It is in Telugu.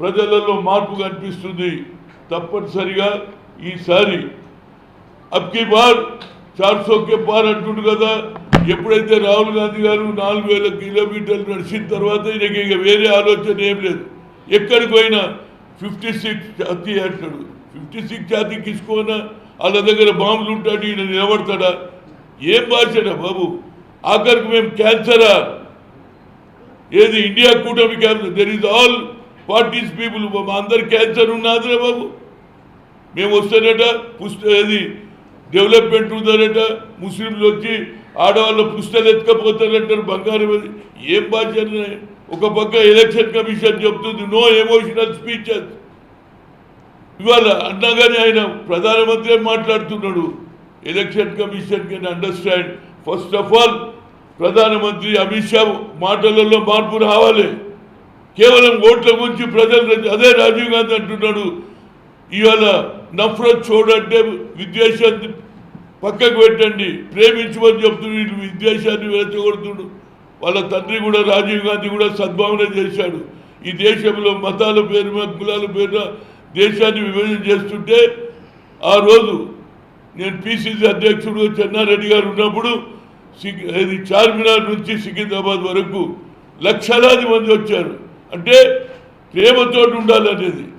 ప్రజలలో మార్పు కనిపిస్తుంది. తప్పనిసరిగా ఈసారి అబ్కి బార్ చార్సోకే పార్ అంటుండు కదా. ఎప్పుడైతే రాహుల్ గాంధీ గారు నాలుగు వేల కిలోమీటర్లు నడిచిన తర్వాత ఈయనకి ఇక వేరే ఆలోచన ఏం లేదు. ఎక్కడికి పోయినా ఫిఫ్టీ సిక్స్ జాతి అంటాడు. ఫిఫ్టీ సిక్స్ జాతి కిసుకోనా వాళ్ళ దగ్గర బాంబులు ఉంటాడు ఈయన నిలబడతాడా? ఏం భాషడా బాబు? ఆఖరికి మేము క్యాన్సరా? ఏది ఇండియా కూటమి cancer there is all parties people? మా అందరు క్యాన్సర్ ఉన్నదిరా బాబు. మేము వస్తేనట పుస్త అది డెవలప్మెంట్ ఉందనట ముస్లింలు వచ్చి ఆడవాళ్ళ పుస్తలు ఎత్తుకపోతారంటారు బంగారం అది. ఏం బాధ్యత? ఒక పక్క ఎలక్షన్ కమిషన్ చెప్తుంది నో ఎమోషనల్ స్పీచెస్ ఇవాళ అన్నగానే ఆయన ప్రధానమంత్రి మాట్లాడుతున్నాడు? Election commission can understand. First of all ప్రధానమంత్రి అమిత్ షా మాటలలో మార్పు రావాలి. కేవలం ఓట్ల గురించి ప్రజలు అదే రాజీవ్ గాంధీ అంటున్నాడు. ఇవాళ నఫరత్ చూడంటే విద్వేషాన్ని పక్కకు పెట్టండి. ప్రేమించమని చెప్తున్నాడు వీళ్ళు విద్వేషాన్ని రెచ్చగొడుతుడు వాళ్ళ తండ్రి కూడా రాజీవ్ గాంధీ కూడా సద్భావన చేశాడు. ఈ దేశంలో మతాల పేరు కులాల పేరు దేశాన్ని విభజన చేస్తుంటే ఆ రోజు నేను పిసిసి అధ్యక్షుడు చెన్నారెడ్డి గారు ఉన్నప్పుడు సిక్ ఇది చార్మినార్ నుంచి సికింద్రాబాద్ వరకు లక్షలాది మంది వచ్చారు. అంటే ప్రేమతోటి ఉండాలనేది.